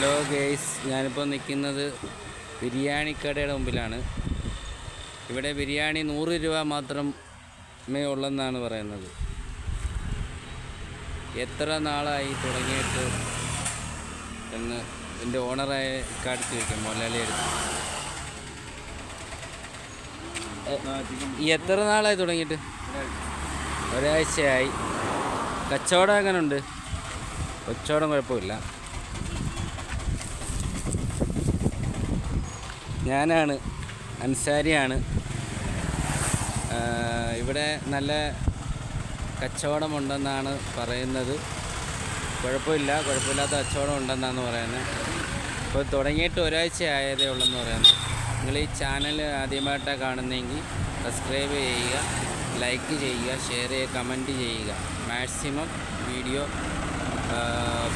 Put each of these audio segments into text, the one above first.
Hello guys ഞാനിപ്പോൾ നിൽക്കുന്നത് ബിരിയാണി കടയുടെ മുമ്പിലാണ്. ഇവിടെ ബിരിയാണി നൂറ് രൂപ മാത്രമേ ഉള്ളെന്നാണ് പറയുന്നത്. എത്ര നാളായി തുടങ്ങിയിട്ട് എന്ന് എന്റെ ഓണറായ കാട്ടി ചോദിക്കാം മുതലാളി എടുത്ത് എത്ര നാളായി തുടങ്ങിയിട്ട്? ഒരാഴ്ചയായി. കച്ചവടം എങ്ങനെയുണ്ട് കച്ചവടം കുഴപ്പമില്ല. ഞാനാണ് അൻസാരിയാണ്. ഇവിടെ നല്ല കച്ചവടമുണ്ടെന്നാണ് പറയുന്നത്. കുഴപ്പമില്ല കുഴപ്പമില്ലാത്ത കച്ചവടം ഉണ്ടെന്നാണ് പറയുന്നത്. ഇപ്പോൾ തുടങ്ങിയിട്ട് ഒരാഴ്ച ആയതേ ഉള്ളെന്ന് പറയുന്നത് നിങ്ങൾ ഈ ചാനൽ ആദ്യമായിട്ടാണ് കാണുന്നതെങ്കിൽ സബ്സ്ക്രൈബ് ചെയ്യുക ലൈക്ക് ചെയ്യുക ഷെയർ ചെയ്യുക കമന്റ് ചെയ്യുക. മാക്സിമം വീഡിയോ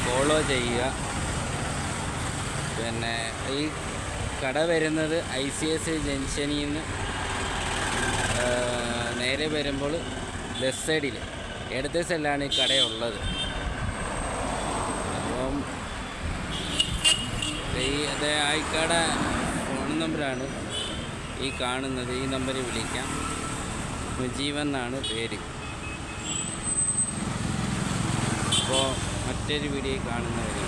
ഫോളോ ചെയ്യുക. പിന്നെ ഈ കട വരുന്നത് ഐ സി എസ് ജംഗ്ഷനിൽ നിന്ന് നേരെ വരുമ്പോൾ ലെഫ്റ്റ് സൈഡിൽ ഇടത്തെ സൈഡിലാണ് ഈ കടയുള്ളത്. അപ്പം ഈ അത് ആയിക്കാട ഫോൺ നമ്പറാണ് ഈ കാണുന്നത്. ഈ നമ്പറിൽ വിളിക്കാം. മുജീവൻ എന്നാണ് പേര്. അപ്പോൾ മറ്റൊരു വീഡിയോ കാണുന്നവരെ